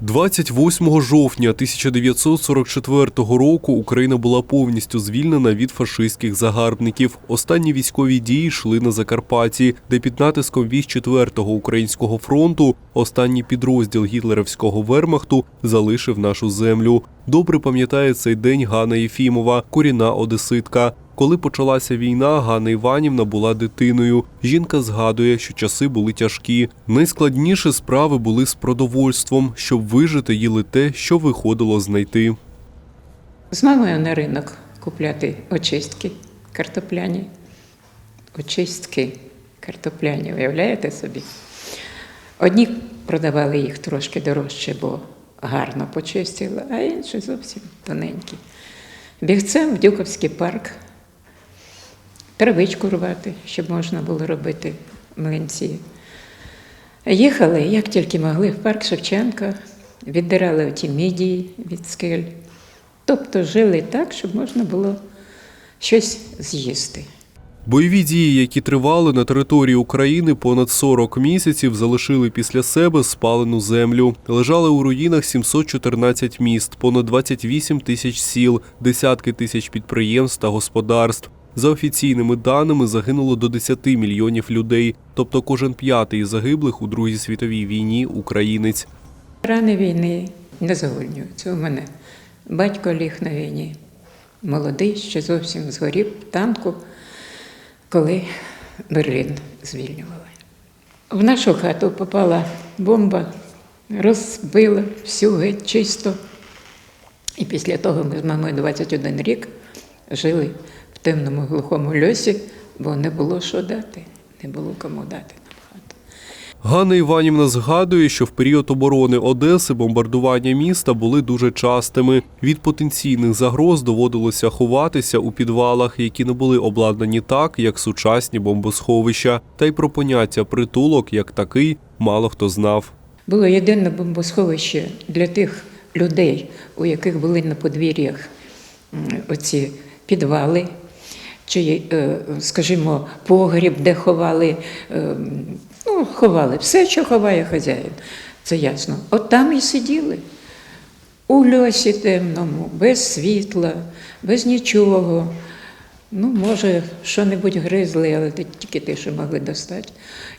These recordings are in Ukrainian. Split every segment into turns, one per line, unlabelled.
28 жовтня 1944 року Україна була повністю звільнена від фашистських загарбників. Останні військові дії йшли на Закарпатті, де під натиском військ 4-го українського фронту останній підрозділ гітлерівського вермахту залишив нашу землю. Добре пам'ятає цей день Ганна Єфімова, корінна одеситка. Коли почалася війна, Ганна Іванівна була дитиною. Жінка згадує, що часи були тяжкі. Найскладніші справи були з продовольством. Щоб вижити, їли те, що виходило знайти.
З мамою на ринок купляти очистки картопляні. Очистки картопляні, уявляєте собі? Одні продавали їх трошки дорожче, бо гарно почистили, а інші зовсім тоненькі. Бігцем в Дюковський парк, травичку рвати, щоб можна було робити млинці. Їхали, як тільки могли, в парк Шевченка, віддирали оті мідії від скель. Тобто жили так, щоб можна було щось з'їсти.
Бойові дії, які тривали на території України понад 40 місяців, залишили після себе спалену землю. Лежали у руїнах 714 міст, понад 28 тисяч сіл, десятки тисяч підприємств та господарств. За офіційними даними загинуло до 10 мільйонів людей, тобто кожен п'ятий загиблих у Другій світовій війні українець.
Рани війни не загульнюються у мене. Батько ліг на війні. Молодий, ще зовсім згорів в танку, коли Берлін звільнювали. В нашу хату попала бомба, розбила всю геть чисто. І після того ми з мамою 21 рік жили в темному глухому льосі, бо не було що дати, не було кому дати.
Ганна Іванівна згадує, що в період оборони Одеси бомбардування міста були дуже частими. Від потенційних загроз доводилося ховатися у підвалах, які не були обладнані так, як сучасні бомбосховища. Та й про поняття притулок як такий мало хто знав.
Було єдине бомбосховище для тих людей, у яких були на подвір'ях оці підвали, чи, е, скажімо, погріб, де ховали, е, ну, ховали все, що ховає хазяїн. Це ясно. От там і сиділи. У льосі темному, без світла, без нічого. Ну, може, що-небудь гризли, але тільки те, що могли достати.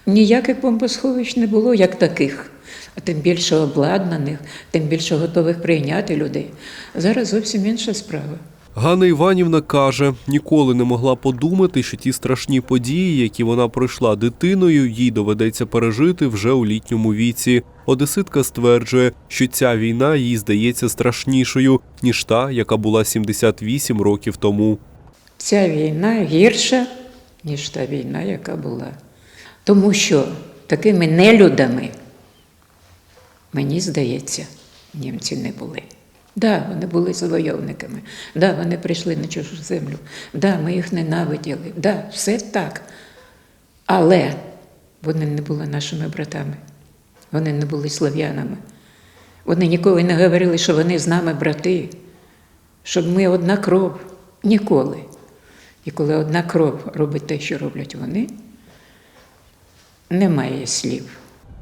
Ніяких бомбосховищ не було, як таких, а тим більше обладнаних, тим більше готових прийняти людей. Зараз зовсім інша справа.
Ганна Іванівна каже, ніколи не могла подумати, що ті страшні події, які вона пройшла дитиною, їй доведеться пережити вже у літньому віці. Одеситка стверджує, що ця війна їй здається страшнішою ніж та, яка була 78 років тому.
Ця війна гірша, ніж та війна, яка була. Тому що такими нелюдами, мені здається, німці не були. Да, вони були завойовниками, да, вони прийшли на чужу землю, да, ми їх ненавиділи, да, все так. Але вони не були нашими братами, вони не були слов'янами. Вони ніколи не говорили, що вони з нами брати, щоб ми одна кров. Ніколи. І коли одна кров робить те, що роблять вони, немає слів.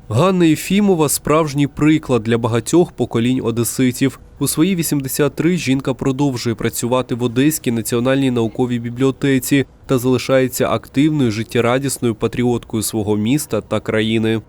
Ганна Єфімова справжній приклад для багатьох поколінь одеситів. У свої 83 жінка продовжує працювати в Одеській національній науковій бібліотеці та залишається активною життєрадісною патріоткою свого міста та країни.